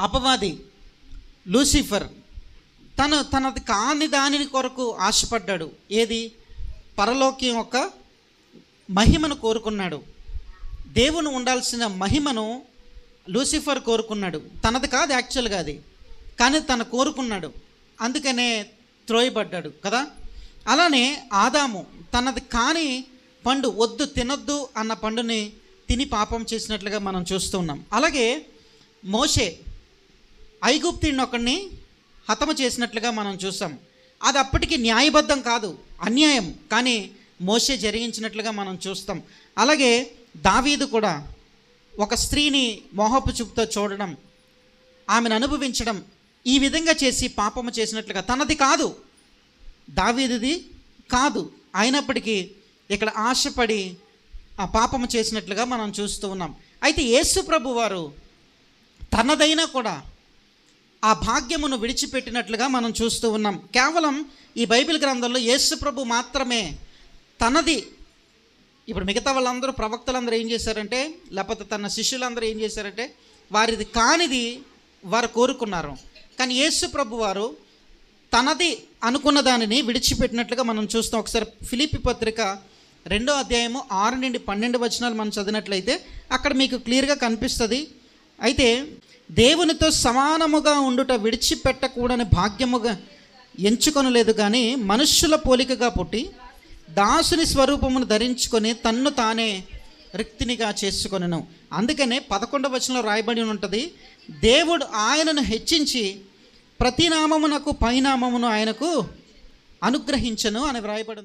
అపవాది లూసిఫర్ తను తనది కాని దానిని కొరకు ఆశపడ్డాడు. ఏది? పరలోకం యొక్క మహిమను కోరుకున్నాడు. దేవుని ఉండాల్సిన మహిమను లూసిఫర్ కోరుకున్నాడు. తనది కాదు యాక్చువల్గా అది. కానీ తను కోరుకున్నాడు. అందుకనే త్రోయబడ్డాడు కదా? అలానే ఆదాము తనది కాని పండు వద్దు తినొద్దు అన్న పండుని తిని పాపం చేసినట్లుగా మనం చూస్తున్నాం అలాగే మోషే ఐగుప్తిని ఒకడిని హతము చేసినట్లుగా మనం చూసాం. అది అప్పటికి న్యాయబద్ధం కాదు అన్యాయం. కానీ మోసే జరిగించినట్లుగా మనం చూస్తాం. అలాగే దావీదు కూడా ఒక స్త్రీని మోహపు చూపుతో చూడడం ఆమెను అనుభవించడం ఈ విధంగా చేసి పాపము చేసినట్లుగా తనది కాదు. దావీదుది కాదు. అయినప్పటికీ ఇక్కడ ఆశపడి ఆ పాపము చేసినట్లుగా మనం చూస్తూ ఉన్నాం. అయితే యేసు ప్రభు వారు తనదైనా కూడా ఆ భాగ్యమును విడిచిపెట్టినట్లుగా మనం చూస్తూ ఉన్నాం. కేవలం ఈ బైబిల్ గ్రంథంలో యేసుప్రభు మాత్రమే తనది. ఇప్పుడు మిగతా వాళ్ళందరూ ప్రవక్తలందరూ ఏం చేశారంటే లేకపోతే తన శిష్యులందరూ ఏం చేశారంటే వారిది కానిది వారు కోరుకున్నారు. కానీ యేసు ప్రభు వారు తనది అనుకున్న దానిని విడిచిపెట్టినట్లుగా మనం చూస్తాం. ఒకసారి ఫిలిపి పత్రిక రెండో అధ్యాయము ఆరు నుండి పన్నెండు వచనాలు మనం చదివినట్లయితే అక్కడ మీకు క్లియర్గా కనిపిస్తుంది. అయితే దేవునితో సమానముగా ఉండుట విడిచిపెట్టకూడని భాగ్యముగా ఎంచుకొనలేదు కానీ మనుష్యుల పోలికగా పుట్టి దాసుని స్వరూపమును ధరించుకొని తన్ను తానే రిక్తినిగా చేసుకొనను. అందుకనే పదకొండవ వచనంలో రాయబడి ఉంటుంది దేవుడు ఆయనను హెచ్చించి ప్రతి నామమునకు పైనామమును ఆయనకు అనుగ్రహించను అని వ్రాయబడింది.